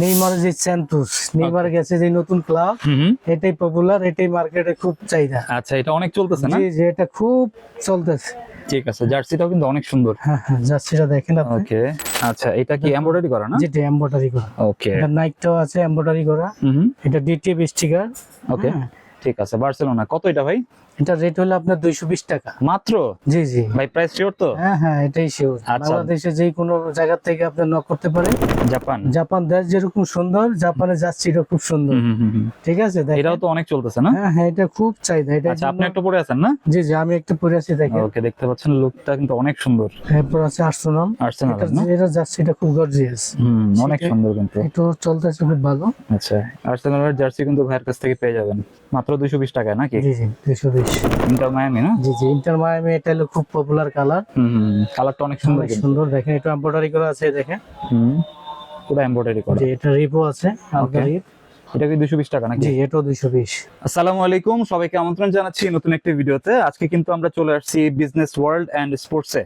Neymar যে Santos Neymar গেছে যে নতুন ক্লাব এটাই পপুলার এটাই মার্কেটে খুব চাহিদা। আচ্ছা এটা অনেক চলতেছে না? জি জি এটা খুব চলতেছে। ঠিক আছে জার্সিটাও কিন্তু অনেক সুন্দর। হ্যাঁ হ্যাঁ জার্সিটা দেখেন আপনি। ওকে আচ্ছা এটা কি এমব্রয়ডারি করা না? যেটা এমব্রয়ডারি করা। ওকে এটা নাইকটাও আছে এমব্রয়ডারি করা। হুম এটা ডিটিএফ স্টিকার ওকে ঠিক আছে বার্সেলোনা কত এটা ভাই? এটা রেট হলো আপনার দুইশো বিশ টাকা। মাত্র? জি জি। ভাই প্রাইস শিওর তো? হ্যাঁ হ্যাঁ এটাই শিওর আচ্ছা। বাংলাদেশে যে কোনো জায়গা থেকে আপনি নক করতে পারেন। জাপান? জাপান দেশ যেরকম সুন্দর জাপানের জার্সিটা খুব সুন্দর। ঠিক আছে এটাও তো অনেক চলতেছে না? হ্যাঁ হ্যাঁ এটা খুব চাহিদা এটা আচ্ছা আপনি একটা পরে আছেন না? জি জি আমি একটু পরে আছি দেখেন। ওকে দেখতে পাচ্ছেন লুকটা কিন্তু অনেক সুন্দর। এরপর আছে আর্সেনাল আর্সেনাল এটা না? এটা জার্সিটা খুব গর্জিয়াস হুম অনেক সুন্দর কিন্তু। একটু চলতেছে খুব ভালো। আচ্ছা আর্সেনালের জার্সি কিন্তু ভাইয়ের কাছ থেকে পেয়ে যাবেন। মাত্র দুইশো বিশ টাকায় নাকি? জি জি দুইশো বিশ। ইন্টার মায়ামি না? জি জি ইন্টার মায়ামি এটা হলো খুব পপুলার কালার হুম কালারটা অনেক সুন্দর সুন্দর। দেখেন একটু এমব্রয়ডারি করা আছে দেখেন। হুম পুরো এমব্রয়ডারি করা। এটা রিপো আছে হালকা রিপ এটা কি দুশো বিশ টাকা নাকি? জি এটাও আসসালামু আলাইকুম সবাইকে আমন্ত্রণ জানাচ্ছি নতুন একটি ভিডিওতে। আজকে কিন্তু আমরা চলে আসছি বিজনেস ওয়ার্ল্ড এন্ড স্পোর্টসে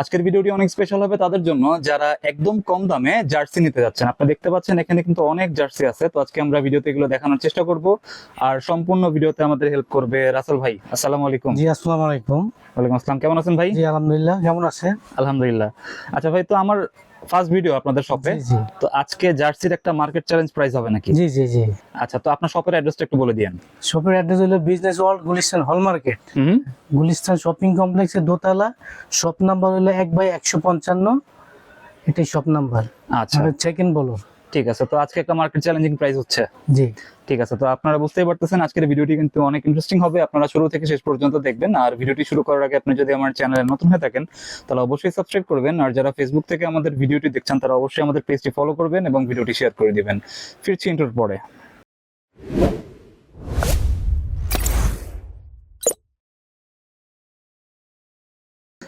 আজকের ভিডিওটি অনেক স্পেশাল হবে তাদের জন্য। যারা একদম কম দামে জার্সি নিতে যাচ্ছেন আপনারা দেখতে পাচ্ছেন এখানে কিন্তু অনেক জার্সি আছে। তো আজকে আমরা ভিডিওতে এগুলো দেখানোর চেষ্টা করব। আর সম্পূর্ণ ভিডিওতে আমাদের হেল্প করবে রাসেল ভাই। আসসালামু আলাইকুম। জি আসসালামু আলাইকুম। ওয়ালাইকুম আসসালাম। কেমন আছেন ভাই? জি আলহামদুলিল্লাহ। কেমন আছেন আলহামদুলিল্লাহ। আচ্ছা ভাই তো আমার ফার্স্ট ভিডিও আপনাদের শপে তো আজকে জার্সির একটা মার্কেট চ্যালেঞ্জ প্রাইস হবে নাকি? জি জি জি। আচ্ছা তো আপনার শপের অ্যাড্রেসটা একটু বলে দিয়েন। শপের অ্যাড্রেস হলো বিজনেস ওয়ার্ল্ড গুলিস্তান হল মার্কেট হুম। গুলিস্তান শপিং কমপ্লেক্সের দোতলা। শপ নাম্বার হলো এক বাই একশো পঞ্চান্ন। এটাই শপ নাম্বার আচ্ছা। মানে চেক ইন বলো। ঠিক আছে তো আজকে একটা মার্কেট চ্যালেঞ্জিং প্রাইস হচ্ছে। জি। ঠিক আছে তো আপনারা বুঝতেই পারতেছেন আজকের ভিডিওটি কিন্তু অনেক ইন্টারেস্টিং হবে। আপনারা শুরু থেকে শেষ পর্যন্ত দেখবেন আর ভিডিওটি শুরু করার আগে আপনি যদি আমার চ্যানেলে নতুন হয়ে থাকেন তাহলে অবশ্যই সাবস্ক্রাইব করবেন আর যারা ফেসবুক থেকে আমাদের ভিডিওটি দেখছেন তারা অবশ্যই আমাদের পেজটি ফলো করবেন এবং ভিডিওটি শেয়ার করে দিবেন। ফিরছি ইন্টার পরে।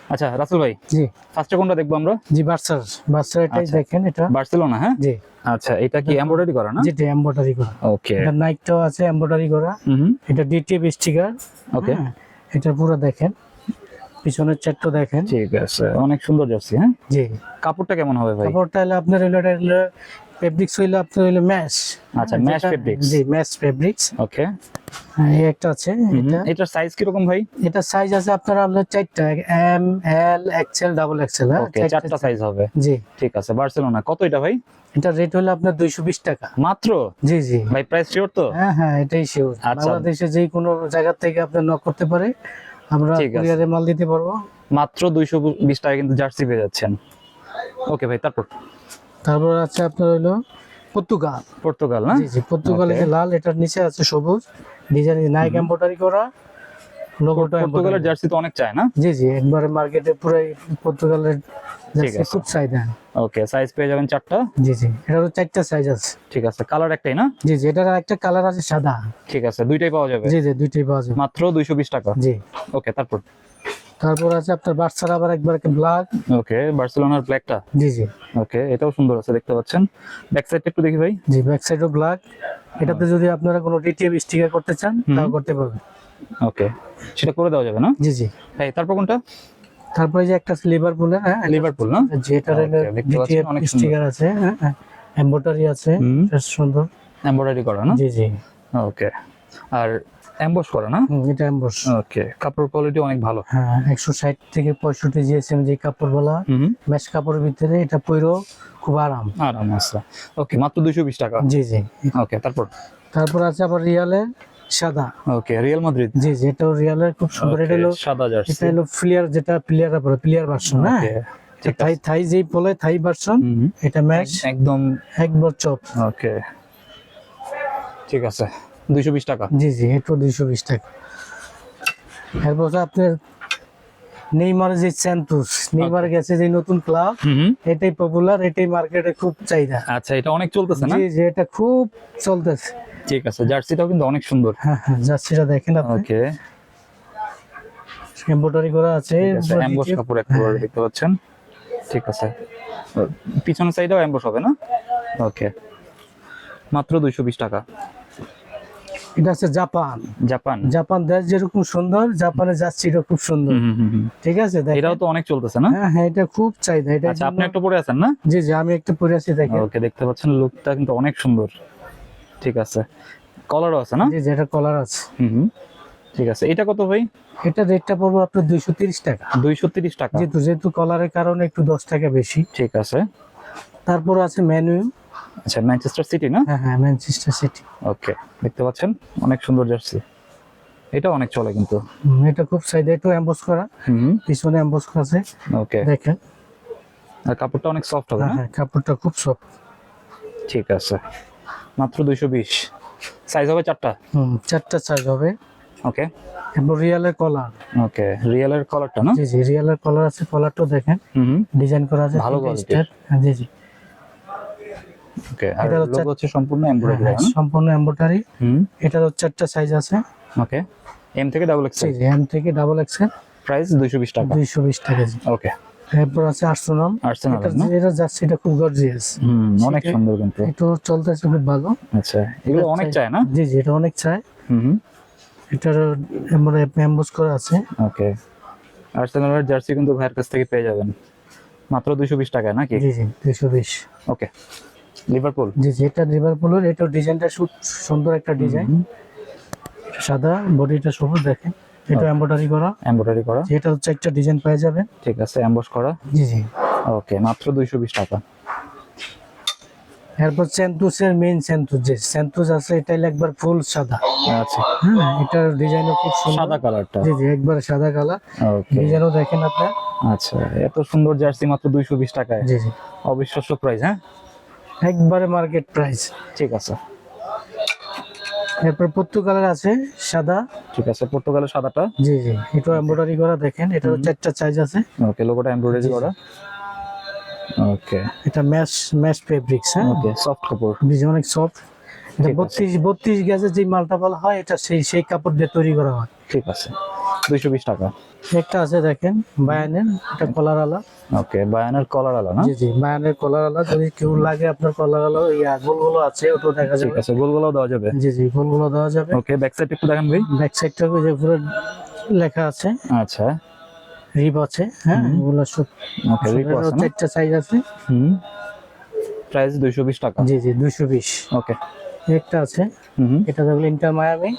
আচ্ছা রাসেল ভাই জি। ফার্স্টে কোনটা দেখব আমরা? জি বার্সার বার্সার এটাই আচ্ছা। দেখেন এটা। বার্সেলোনা হ্যাঁ? জি। আচ্ছা এটা কি এমব্রয়ডারি করা না? যেটা এমব্রয়ডারি করা। ওকে এটা নাইকটাও আছে এমব্রয়ডারি করা। হুম এটা ডিটিএফ স্টিকার ওকে এটা পুরো দেখেন। পিছনের চারটা দেখেন। ঠিক আছে অনেক সুন্দর জার্সি হ্যাঁ? জি। কাপড়টা কেমন হবে ভাই? কাপড়টা হলো আপনার হলো এটা হলো ফেব্রিক্স হইল আপনার হইল ম্যাশ আচ্ছা, mesh fabrics। জি ম্যাশ ফেব্রিক্স ওকে এই একটা আছে এটা। এটার সাইজ কীরকম ভাই? এটা সাইজ আছে আপনার আপনার চারটা M L XL double XL হ্যাঁ? ওকে চারটা সাইজ হবে। জি। ঠিক আছে বার্সেলোনা কত এটা ভাই? এটা রেট হলো আপনার দুইশো বিশ টাকা। মাত্র? জি জি। ভাই প্রাইস শিওর তো? হ্যাঁ হ্যাঁ এটাই শিওর আচ্ছা। বাংলাদেশে যে কোনো জায়গা থেকে আপনি নক করতে পারে আমরা কুরিয়ারে মাল দিতে পারব। মাত্র দুইশো বিশ টাকা কিন্তু জার্সি পেয়ে যাচ্ছেন। ওকে ভাই তারপর? তারপর আছে আপনার হলো পর্তুগাল। পর্তুগাল না? জি পর্তুগালের যে লাল এটার নিচে আছে সবুজ। ডিজাইন নাইক এমব্রয়ডারি করা লোগোটা পর্তুগালের জার্সি তো অনেক চায় না? জি জি একবারে মার্কেটে পুরো পর্তুগালের জার্সি। খুব চাহিদা। ওকে সাইজ পেয়ে যাবেন চারটা? জি জি এটারও চারটা সাইজ আছে। ঠিক আছে কালার একটাই না? জি জি এটার একটা কালার আছে সাদা। ঠিক আছে দুইটাই পাওয়া যাবে? জি জি দুইটাই পাওয়া যাবে। মাত্র দুইশো বিশ টাকা? জি। ওকে তারপর? তারপর আছে আপনার বার্সার আবার একবার একটা ব্ল্যাক। ওকে বার্সেলোনার ব্ল্যাকটা? জি জি। ওকে এটাও সুন্দর আছে দেখতে পাচ্ছেন। ব্যাক সাইডটা একটু দেখি ভাই। জি ব্যাক সাইডও ব্ল্যাক এটাতে যদি আপনারা কোনো ডিটিএফ স্টিকার করতে চান। তাও করতে পারবেন। ওকে সেটা করে দেওয়া যাবে না? জি জি। ভাই তারপর কোনটা? তারপরে যে একটা লিভারপুলের হ্যাঁ লিভারপুল না? পাচ্ছি, ডিটিএফ অনেক স্টিকার আছে হ্যাঁ এমব্রয়ডারি আছে সুন্দর। এমব্রয়ডারি করা না? জি জি। ওকে। আর এমবস করা না? এটা এমবস ওকে কাপড় কোয়ালিটি অনেক ভালো। হ্যাঁ একশো ষাট থেকে পঁয়ষট্টি জিএসএম যে কাপড় বলা ম্যাশ কাপড়ের ভিতরে এটা পইরো খুব আরাম। আরাম আছে ওকে মাত্র দুইশো বিশ টাকা। জি জি। ওকে তারপর? তারপর আছে আবার রিয়ালের সাদা। ওকে রিয়াল মাদ্রিদ জি জি এটাও রিয়ালের খুব সুন্দর। এটা হলো সাদা জার্সি এটা হলো প্লেয়ার যেটা প্লেয়ার পরে প্লেয়ার ভার্সন হ্যাঁ থাই থাই যেই বলে থাই ভার্সন এটা ম্যাচ একদম একবার চপ ওকে ঠিক আছে। দুইশো বিশ টাকা। জি জি এটা দুইশো বিশ টাকা। এরপর আপনার নেইমার যে স্যান্টোস নেইমার গেছে যে নতুন ক্লাব এটাই পপুলার এটাই মার্কেটে খুব চাহিদা। আচ্ছা এটা অনেক চলতেছে না? জি জি এটা খুব চলতেছে। ঠিক আছে জার্সিটাও কিন্তু অনেক সুন্দর। হ্যাঁ হ্যাঁ জার্সিটা দেখেন আপনি। ওকে। এমব্রয়ডারি করা আছে এমবস কাপড় একেবারে দেখতে পাচ্ছেন। ঠিক আছে। পিছনের সাইডেও এমবস হবে না? ওকে। মাত্র দুইশো বিশ টাকা। এটা আছে জাপান। জাপান? জাপান দেশ যেরকম সুন্দর জাপানের জার্সিটা খুব সুন্দর। ঠিক আছে এটাও তো অনেক চলতেছে না? হ্যাঁ হ্যাঁ এটা খুব চাহিদা এটা আচ্ছা আপনি একটা পরে আছেন না? জি জি আমি একটা পরে আছি দেখেন। ওকে দেখতে পাচ্ছেন লুকটা কিন্তু অনেক সুন্দর। ঠিক আছে। কলারও আছে না? জি জি এটা কলার আছে। হুম। ঠিক আছে এটা কত ভাই? এটা রেটটা পড়ব আপনার দুইশো তিরিশ টাকা। দুইশো তিরিশ টাকা। যেহেতু যেহেতু কলারের কারণে একটু দশ টাকা বেশি। ঠিক আছে। তারপর আছে মেনু আচ্ছা ম্যানচেস্টার সিটি না? হ্যাঁ হ্যাঁ ম্যানচেস্টার সিটি ওকে দেখতে পাচ্ছেন? অনেক সুন্দর জার্সি। এটা অনেক চলে কিন্তু। এটা খুব চাহিদা একটু এম্বস করা। হুম। পিছনে এম্বস করা আছে। ওকে দেখেন। আর কাপড়টা অনেক সফট হবে হ্যাঁ হ্যাঁ কাপড়টা খুব সফট ঠিক আছে। মাত্র দুইশো বিশ। সাইজ হবে চারটা? হুম চারটা সাইজ হবে। ওকে এবং রিয়ালের কলার ওকে রিয়েলের কালারটা না? জি জি রিয়ালের কলার আছে কলারটাও দেখেন। হুম ডিজাইন করা আছে ভালো quality। হ্যাঁ জি জি। ওকে আর এটা হচ্ছে- লোগো হচ্ছে সম্পূর্ণ এমব্রয়ডারি সম্পূর্ণ হুম। এটারও চারটা সাইজ আছে। ওকে এম থেকে ডাবল জি এক্সেল এম থেকে ডাবল এক্সেল প্রাইস দুইশো বিশ টাকা। দুইশো বিশ টাকা ওকে এরপর আছে আর্সেনাল আর্সেনাল এটা না? এটা খুব গর্জিয়াস হুম অনেক সুন্দর কিন্তু। একটু চলতেছে খুব ভালো। আচ্ছা এগুলো অনেক চায় না? জি জি এটা অনেক হুম হুম। এটার মানে এম্বোস করা আছে। ওকে আর্সেনালের জার্সি কিন্তু ভাইয়ের কাছ থেকে পেয়ে যাবেন। মাত্র দুইশো বিশ টাকায় নাকি? জি জি দুইশো বিশ। ওকে। লিভারপুল জি জি এটা লিভারপুলের এটার ডিজাইনটা খুব সুন্দর একটা ডিজাইন। সাদা বডিটা সবুজ দেখেন। এটা এম্ব্রয়ডারি করা। এমব্রয়ডারি করা। এটা হচ্ছে একটা ডিজাইন পেয়ে যাবে। ঠিক আছে অ্যাম্বস করা। জি জি। ওকে মাত্র দুইশো বিশ টাকা। এরপর সেন্তুসের মেইন সেন্তুস যে সেন্তুস আছে এটা একবার ফুল সাদা। আচ্ছা। হ্যাঁ এটার ডিজাইনও খুব সুন্দর। সাদা কালারটা জি জি একবার সাদা কালার ডিজাইনও দেখেন আপনার। আচ্ছা এত সুন্দর জার্সি মাত্র দুইশো বিশ টাকায়। জি জি। অবিশ্বাস্য প্রাইস হ্যাঁ? একবারে মার্কেট প্রাইস ঠিক আছে। এরপর পর্তুগালের আছে সাদা। ঠিক আছে পর্তুগালের সাদাটা। জি জি এটা এমব্রয়ডারি করা দেখেন এটারও চারটা সাইজ আছে। ওকে লোগোটা এমব্রয়ডারি করা। ওকে এটা ম্যাশ ম্যাশ ফেব্রিক্স হ্যাঁ? ওকে সফট কাপড়। জি অনেক সফট এটা। বত্রিশ বত্রিশ গ্যাসের যে মালটা বলা হয় এটা সেই সেই কাপড় দিয়ে তৈরি করা হয়। ঠিক আছে। দুইশো বিশ টাকা। একটা আছে দেখেন বায়ানের এটা কলার আলা। ওকে বায়ানের কলার আলা না? জি জি বায়ানের কলার আলা। যদি কেউ লাগে আপনার কলার আলা ইয়া গোলগুলো আছে ওটা দেখা যাবে। ঠিক আছে গোলগুলো দেওয়া যাবে? জি জি গোলগুলো দেওয়া যাবে। ওকে ব্যাক সাইড একটু দেখেন ভাই। ব্যাক সাইডটা যে পুরো লেখা আছে। আচ্ছা। রিপ আছে হ্যাঁ। ওগুলো সব ওকে রিপো এটারও আছে না? চারটা সাইজ আছে। হুম। প্রাইস দুইশো বিশ টাকা। জি জি দুইশো বিশ। ওকে একটা আছে। হুম। এটা দেখল Inter Miami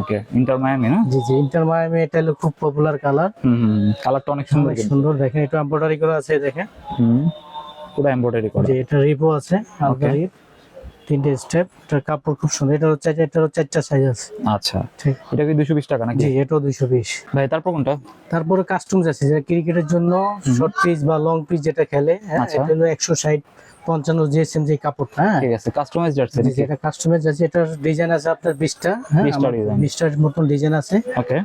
okay Inter Miami না? জি জি ইন্টার মায়ামি এটা হলো খুব পপুলার কালার হুম কালারটা অনেক সুন্দর সুন্দর দেখেন এটা এমব্রয়ডারি করা আছে দেখেন। হুম পুরো এমব্রয়ডারি করা। যে এটা রিপো আছে হালকা রিপ তিনটে স্টেপ এটার কাপড় খুব সুন্দর এটার হচ্ছে এটারও চারটা সাইজ আছে। আচ্ছা। ঠিক। এটা কি দুইশো বিশ টাকা নাকি? জি এটাও দুইশো বিশ। ভাই তারপর কোনটা? তারপরে কাস্টমস আছে যেটা ক্রিকেটের জন্য শর্ট পিচ বা লং পিচ যেটা খেলে হ্যাঁ আচ্ছা। এটা হলো একশো ষাট পঞ্চান্ন জিএসএম যে কাপড়টা হ্যাঁ? ঠিক আছে কাস্টমাইজ নাকি যেটা কাস্টমাইজ আছে। এটার ডিজাইন আছে আপনার বিশটা হ্যাঁ? 20টা design। বিশটার মতন ডিজাইন আছে। ওকে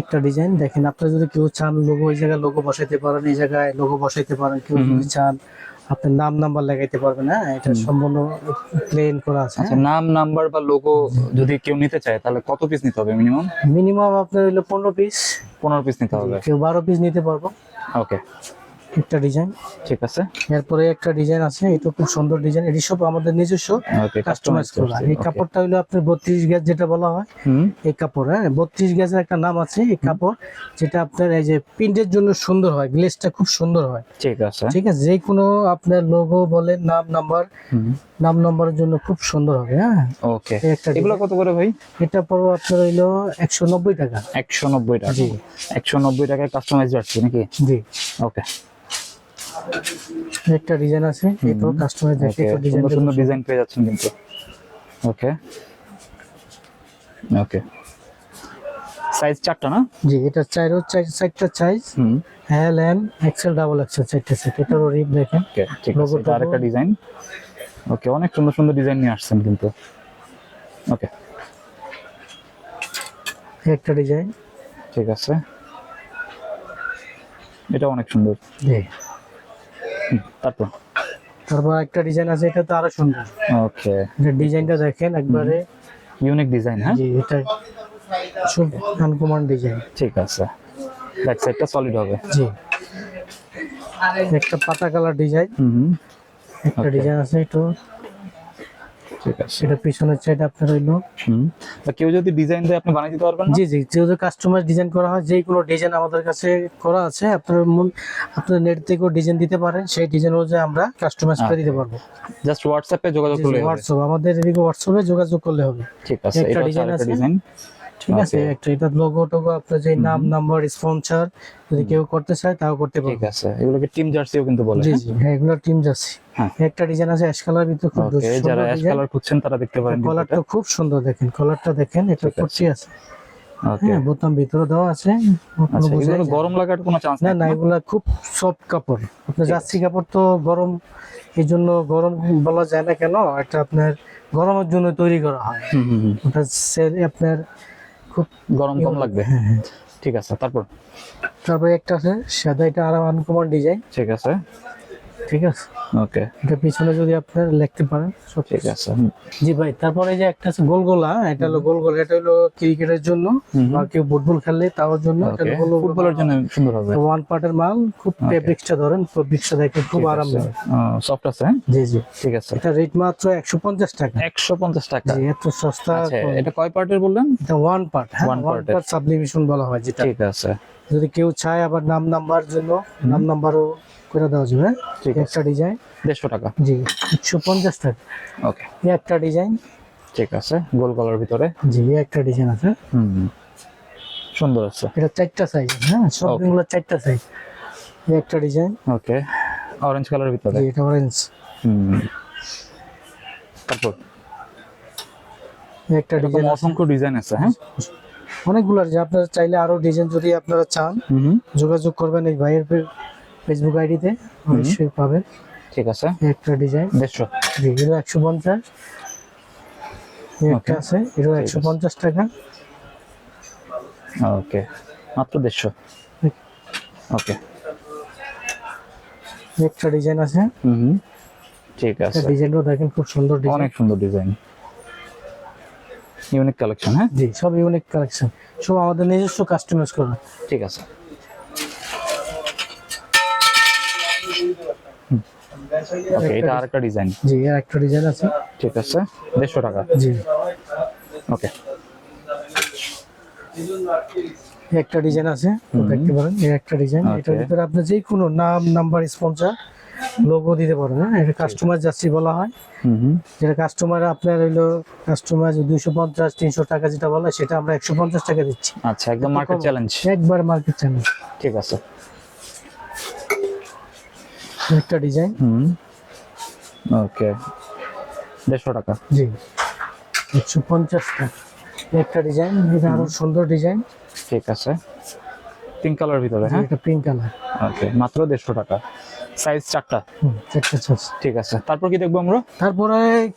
একটা ডিজাইন দেখেন আপনারা যদি কেউ চান লোগো ওই জায়গায় লোগো বসাইতে পারেন এই জায়গায় লোগো বসাইতে পারেন কেউ যদি চান আপনার নাম নাম্বার লাগাইতে পারবেন হ্যাঁ? এটা সম্পূর্ণ প্লেন করা আছে আচ্ছা নাম নাম্বার বা লোগো যদি কেউ নিতে চায় তাহলে কত পিস নিতে হবে মিনিমাম মিনিমাম আপনার হলো পনেরো পিস পনেরো পিস নিতে হবে। কেউ বারো পিস নিতে পারব। ওকে একটা ডিজাইন। ঠিক আছে। এরপরে একটা ডিজাইন আছে এটা খুব সুন্দর ডিজাইন। এটি সব আমাদের নিজস্ব কাস্টমাইজ করা। এই কাপড়টা হলো আপনার বত্রিশ গ্যাস যেটা বলা হয় এই কাপড় হ্যাঁ? বত্রিশ গ্যাসের একটা নাম আছে এই কাপড় যেটা আপনার এই যে প্রিন্টের জন্য সুন্দর হয় গ্লেসটা খুব সুন্দর হয়। ঠিক আছে। ঠিক আছে? যে কোনো আপনার লোগো বলেন নাম নাম্বার নাম নাম্বারের জন্য খুব সুন্দর হবে হ্যাঁ? ওকে একটা এগুলো কত করে ভাই? এটা পড়ব আপনার হইল একশো নব্বই টাকা। একশো নব্বই টাকা। জি। একশো নব্বই টাকায় কাস্টমাইজ জার্সি নাকি? জি। ওকে একটা ডিজাইন আছে এটাও কাস্টমাইজ দেখে তো ডিজাইন সুন্দর সুন্দর ডিজাইন পেয়ে যাচ্ছেন কিন্তু। ওকে ওকে সাইজ চারটা না? জি এটা চাইরো চারটা সাইজ হুম। L M XL double XL চারটে সেট এটারও রিপ দেখেন। ওকে ঠিক আছে এটা আরেকটা ডিজাইন ওকে অনেক সুন্দর সুন্দর ডিজাইন নিয়ে আসছেন কিন্তু। ওকে একটা ডিজাইন ঠিক আছে। এটা অনেক সুন্দর। জি। তারপর? তারপর একটা ডিজাইন আছে এটা তো আরও সুন্দর। ওকে এটা ডিজাইনটা দেখেন একবারে। ইউনিক ডিজাইন হ্যাঁ? জি এটা খুব আনকমন ডিজাইন ঠিক আছে। ব্যাক সাইডটা সলিড হবে। জি। একটা পাতা কালার ডিজাইন হুম একটা ডিজাইন আছে একটু এটা পিছনের সাইড আপনার হইল। হুম। কেউ যদি ডিজাইন দেয় আপনি বানিয়ে দিতে পারবেন জি জি যেহেতু কাস্টমার ডিজাইন করা হয় যে কোনো ডিজাইন আমাদের কাছে করা আছে আপনার মন আপনার নেট থেকেও ডিজাইন দিতে পারেন সেই ডিজাইন অনুযায়ী আমরা কাস্টমাইজ করে দিতে পারব। জাস্ট হোয়াটসঅ্যাপে যোগাযোগ করলে হোয়াটসঅ্যাপ আমাদের এদিকে হোয়াটসঅ্যাপে যোগাযোগ করলে হবে। ঠিক আছে এটা ডিজাইন আছে। ডিজাইন ঠিক আছে একটা এটা লোগো টোগো আপনার যে নাম নাম্বার স্পন্সর যদি কেউ করতে চায় তাও করতে ঠিক আছে এগুলোকে টিম জার্সিও কিন্তু বলে জি জি হ্যাঁ এগুলো টিম যাচ্ছে হ্যাঁ। একটা ডিজাইন আছে অ্যাশ কালার ভিতরে খুব ওকে যারা অ্যাশ কালার খুঁজছেন তারা দেখতে পারেন কলারটা খুব সুন্দর দেখেন কলারটা দেখেন এটা। কুচি আছে। ওকে হ্যাঁ বোতাম ভিতরে দেওয়া আছে আচ্ছা গরম লাগার কোনো চান্স না না এগুলা খুব সফট কাপড়। আপনার জার্সি কাপড় তো গরম এই জন্য গরম বলা যায় না কেন এটা আপনার গরমের জন্য তৈরি করা হয়। হুম হুম হুম। ওটা সেল আপনার খুব গরম কম লাগবে। হ্যাঁ হ্যাঁ। ঠিক আছে তারপর? তারপর একটা আছে সাদা এটা আরও আনকমন ডিজাইন ঠিক আছে। ঠিক আছে? ওকে এটা পিছনে যদি আপনার লিখতে পারেন সব ঠিক আছে জি ভাই তারপরে এই যে একটা আছে গোলগোলা এটা হলো গোলগোলা এটা হলো ক্রিকেটের জন্য। বা কেউ ফুটবল খেললে তার জন্য এটা হলো ফুটবলের জন্য সুন্দর হবে। ওয়ান পার্টের মাল খুব ফেব্রিক্সটা ধরেন ফেব্রিক্সটা দেখে খুব আরাম লাগে সফট আছে হ্যাঁ? জি জি। ঠিক আছে। এটা রেট মাত্র একশো পঞ্চাশ টাকা। একশো পঞ্চাশ টাকা। জি এত সস্তা আচ্ছা এটা কয় পার্টের বললেন? এটা ওয়ান পার্ট হ্যাঁ ওয়ান। পার্ট সাবলিমিশন বলা হয় যেটা। ঠিক আছে। যদি কেউ চায় আবার নাম নাম্বার জন্য নাম নাম্বারও করে দেওয়া যাবে? ঠিক একটা ডিজাইন দেড়শো টাকা। জি একশো পঞ্চাশ টাকা ওকে একটা ডিজাইন ঠিক আছে গোল কলার ভিতরে। জি একটা ডিজাইন আছে। হুম। সুন্দর আছে। এটা চারটা সাইজ হ্যাঁ? সব Okay. গুলো চারটা সাইজ একটা ডিজাইন ওকে অরেঞ্জ কালার ভিতরে। এটা অরেঞ্জ হুম তারপর? একটা ডিজাইন অসংখ্য ডিজাইন আছে হ্যাঁ? অনেকগুলো আছে। আপনারা চাইলে আরও ডিজাইন যদি আপনারা চান। যোগাযোগ করবেন এই ভাইয়ের ফেসবুক আইডিতে অবশ্যই পাবেন। ঠিক আছে। একটা ডিজাইন দেড়শো জি এটা একশো পঞ্চাশ। একটা আছে একশো পঞ্চাশ টাকা। ওকে মাত্র দেড়শো। ওকে একটা ডিজাইন আছে। হুম। ঠিক আছে। ডিজাইনও দেখেন খুব সুন্দর ডিজাইন অনেক সুন্দর ডিজাইন ইউনিক কালেকশন হ্যাঁ? জি সব ইউনিক কালেকশন সব আমাদের নিজস্ব কাস্টমাইজ করা। ঠিক আছে। ওকে এটা আরেকটা ডিজাইন জি এর একটা ডিজাইন আছে। ঠিক আছে দেড়শো টাকা। জি। ওকে একটা ডিজাইন আছে দেখতে পারেন এই একটা ডিজাইন এটার ভিতরে আপনি যে কোনো নাম নাম্বার স্পন্সর লোগো দিতে পারবেন হ্যাঁ? এটা কাস্টমার যাচ্ছি বলা হয়। হুম হুম। যেটা কাস্টমার আপনার হইল কাস্টমার দুইশো পঞ্চাশ তিনশো টাকা যেটা বলে সেটা আমরা একশো পঞ্চাশ টাকা দিচ্ছি। আচ্ছা একদম মার্কেট। চ্যালেঞ্জ একবার মার্কেট চ্যানেল ঠিক আছে। একটা ডিজাইন। হুম। ওকে। দেড়শো টাকা। জি। একশো পঞ্চাশ টাকা। একটা ডিজাইন এটা আরও সুন্দর ডিজাইন। ঠিক আছে। পিঙ্ক কালার ভিতরে হ্যাঁ? এটা পিঙ্ক কালার। ওকে মাত্র দেড়শো টাকা। সাইজ চারটা। ঠিক আছে। তারপর কি দেখব আমরা? তারপরে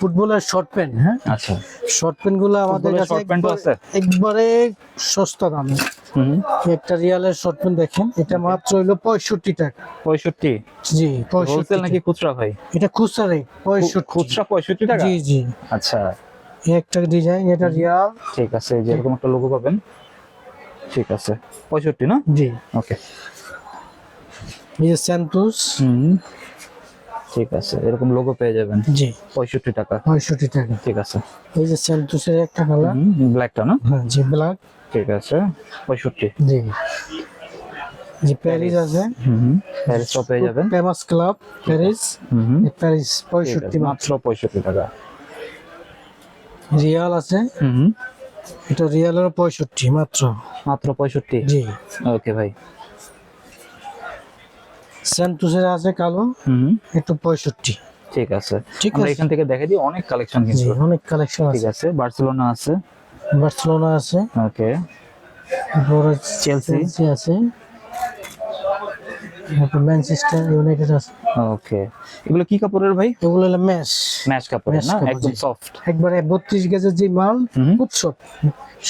ফুটবলের শর্ট প্যান্ট হ্যাঁ? আচ্ছা। শর্ট প্যান্টগুলো আমাদের কাছে একবার- আছে? একবারে সস্তা দামে। হুম। একটা রিয়ালের শর্ট প্যান্ট দেখেন এটা মাত্র হইল পঁয়ষট্টি টাকা। পঁয়ষট্টি? জি পঁয়ষট্টি নাকি খুচরা ভাই? এটা খুচরা রেট পঁয়ষট্টি। খুচরা পঁয়ষট্টি টাকা? জি জি। আচ্ছা। একটা ডিজাইন এটা রিয়াল ঠিক আছে এই যে এরকম একটা লোগো পাবেন। ঠিক আছে। পঁয়ষট্টি না? জি। ওকে। এই যে স্যান্টুস হুম। ঠিক আছে এরকম লোগো পেয়ে যাবেন। জি। পঁয়ষট্টি টাকা। পঁয়ষট্টি টাকা। ঠিক আছে। এই যে স্যান্টুসের একটা কালার ব্ল্যাকটা না? হ্যাঁ জি ব্ল্যাক ঠিক আছে পঁয়ষট্টি। জি। জি প্যারিস আছে। হুম প্যারিসটাও পেয়ে যাবেন। ফেমাস ক্লাব প্যারিস হুম প্যারিস পঁয়ষট্টি মাত্র। পঁয়ষট্টি টাকা। রিয়াল আছে। হুম এটা রিয়ালের পঁয়ষট্টি মাত্র। মাত্র পঁয়ষট্টি? জি। ওকে ভাই। স্যান্টুসের আছে কালো হুম। একটু পঁয়ষট্টি। ঠিক আছে। ঠিক আমরা আছে। এখান থেকে দেখে দিই অনেক কালেকশন কিন্তু। অনেক কালেকশন ঠিক আছে। বার্সেলোনা আছে। বার্সেলোনা আছে। ওকে। চেলসি আছে। তারপর ম্যানচেস্টার ইউনাইটেড আছে। ওকে এগুলো কি কাপড়ের ভাই? এগুলো হলো ম্যাশ ম্যাচ কাপড় না? একদম সফট একবারে বত্রিশ গেজের যে মাল। খুব সফট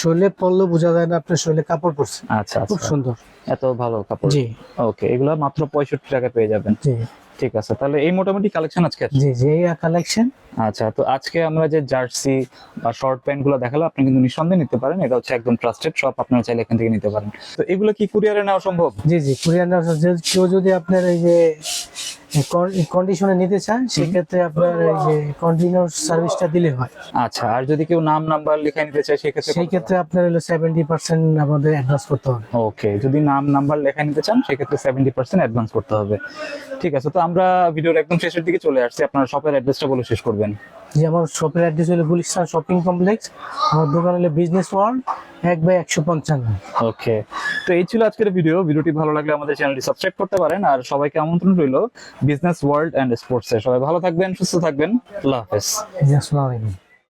শৈলে পড়লে বোঝা যায় না আপনার শৈলে কাপড় পরছে। আচ্ছা খুব আচ্ছা। সুন্দর। এত ভালো কাপড়। জি। ওকে এগুলো মাত্র পঁয়ষট্টি টাকা পেয়ে যাবেন। জি। ঠিক আছে তাহলে এই মোটামুটি কালেকশন আজকে জি জি এই কালেকশন আচ্ছা তো আজকে আমরা যে জার্সি বা শর্ট প্যান্টগুলো দেখালাম আপনি কিন্তু নিঃসন্দেহে নিতে পারেন এটা হচ্ছে একদম ট্রাস্টেড শপ আপনারা চাইলে এখান থেকে নিতে পারেন। তো এগুলো কি কুরিয়ারে নেওয়া সম্ভব? জি জি কুরিয়ারে নেওয়া সম্ভব। কেউ যদি আপনার এই যে কন্ডিশনে নিতে চান সেক্ষেত্রে আপনার এই যে কন্টিনিউয়াস সার্ভিসটা দিলে হয়। আচ্ছা আর যদি কেউ নাম নাম্বার লিখে নিতে চায় সেক্ষেত্রে সেই ক্ষেত্রে আপনার হলো সেভেন্টি পার্সেন্ট আমাদের অ্যাডভান্স করতে হবে। ওকে যদি নাম নাম্বার লেখা নিতে চান সেক্ষেত্রে সেভেন্টি পার্সেন্ট অ্যাডভান্স করতে হবে। ঠিক আছে তো আমরা ভিডিওর একদম শেষের দিকে চলে আসছি। আপনার শপের অ্যাড্রেসটা বলে শেষ করবেন। যে আমার শপের অ্যাড্রেস হলো গুলিস্তান শপিং কমপ্লেক্স আমার দোকান হলো বিজনেস ওয়ার্ল্ড এক বাই একশো পঞ্চান্ন। ওকে। তো এই ছিল আজকের ভিডিও ভিডিওটি ভালো লাগলে আমাদের চ্যানেলটি সাবস্ক্রাইব করতে পারেন। আর সবাইকে আমন্ত্রণ রইল বিজনেস ওয়ার্ল্ড অ্যান্ড স্পোর্টসে সবাই ভালো থাকবেন সুস্থ থাকবেন। আল্লাহ হাফেজ। আসসালামু আলাইকুম।